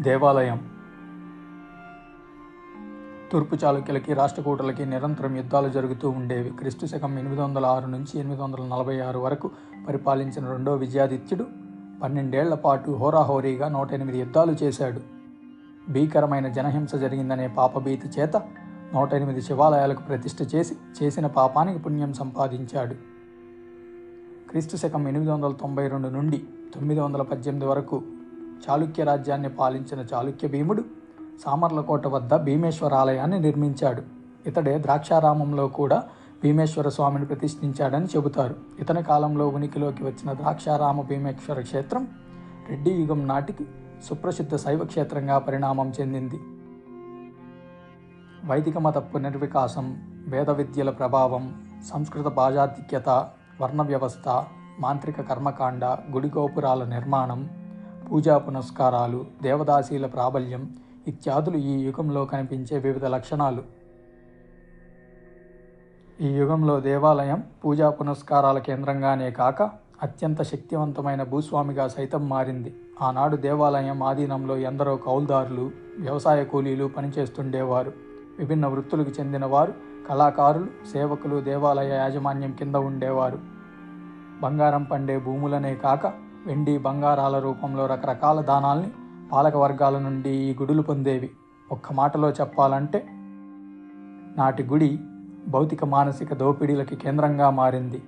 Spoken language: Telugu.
దేవాలయం. తూర్పు చాళుక్యులకి రాష్ట్రకూటలకి నిరంతరం యుద్ధాలు జరుగుతూ ఉండేవి. క్రీస్తు శకం ఎనిమిది వందల ఆరు నుంచి ఎనిమిది వందల నలభై ఆరు వరకు పరిపాలించిన రెండో విజయాదిత్యుడు పన్నెండేళ్ళ పాటు హోరాహోరీగా నూట ఎనిమిది యుద్ధాలు చేశాడు. భీకరమైన జనహింస జరిగిందనే పాపభీతి చేత నూట ఎనిమిది శివాలయాలకు ప్రతిష్ఠ చేసి చేసిన పాపానికి పుణ్యం సంపాదించాడు. క్రీస్తు శకం ఎనిమిది వందల తొంభై రెండు నుండి తొమ్మిది వందల పద్దెనిమిది వరకు చాళుక్య రాజ్యాన్ని పాలించిన చాళుక్య భీముడు సామర్లకోట వద్ద భీమేశ్వర ఆలయాన్ని నిర్మించాడు. ఇతడే ద్రాక్షారామంలో కూడా భీమేశ్వర స్వామిని ప్రతిష్ఠించాడని చెబుతారు. ఇతని కాలంలో ఉనికిలోకి వచ్చిన ద్రాక్షారామ భీమేశ్వర క్షేత్రం రెడ్డి యుగం నాటికి సుప్రసిద్ధ శైవ క్షేత్రంగా పరిణామం చెందింది. వైదిక మత పునర్వికాసం వేద విద్యల ప్రభావం సంస్కృత భాజాధిక్యత వర్ణ వ్యవస్థ మాంత్రిక కర్మకాండ గుడి గోపురాల నిర్మాణం పూజా పునస్కారాలు దేవదాసీల ప్రాబల్యం ఇత్యాదులు ఈ యుగంలో కనిపించే వివిధ లక్షణాలు. ఈ యుగంలో దేవాలయం పూజా పునస్కారాల కేంద్రంగానే కాక అత్యంత శక్తివంతమైన భూస్వామిగా సైతం మారింది. ఆనాడు దేవాలయం ఆధీనంలో ఎందరో కౌల్దారులు వ్యవసాయ కూలీలు పనిచేస్తుండేవారు. విభిన్న వృత్తులకు చెందిన వారు కళాకారులు సేవకులు దేవాలయ యాజమాన్యం కింద ఉండేవారు. బంగారం పండే భూములనే కాక వెండి బంగారాల రూపంలో రకరకాల దానాల్ని పాలక వర్గాల నుండి ఈ గుడులు పొందేవి. ఒక్క మాటలో చెప్పాలంటే నాటి గుడి భౌతిక మానసిక దోపిడీలకి కేంద్రంగా మారింది.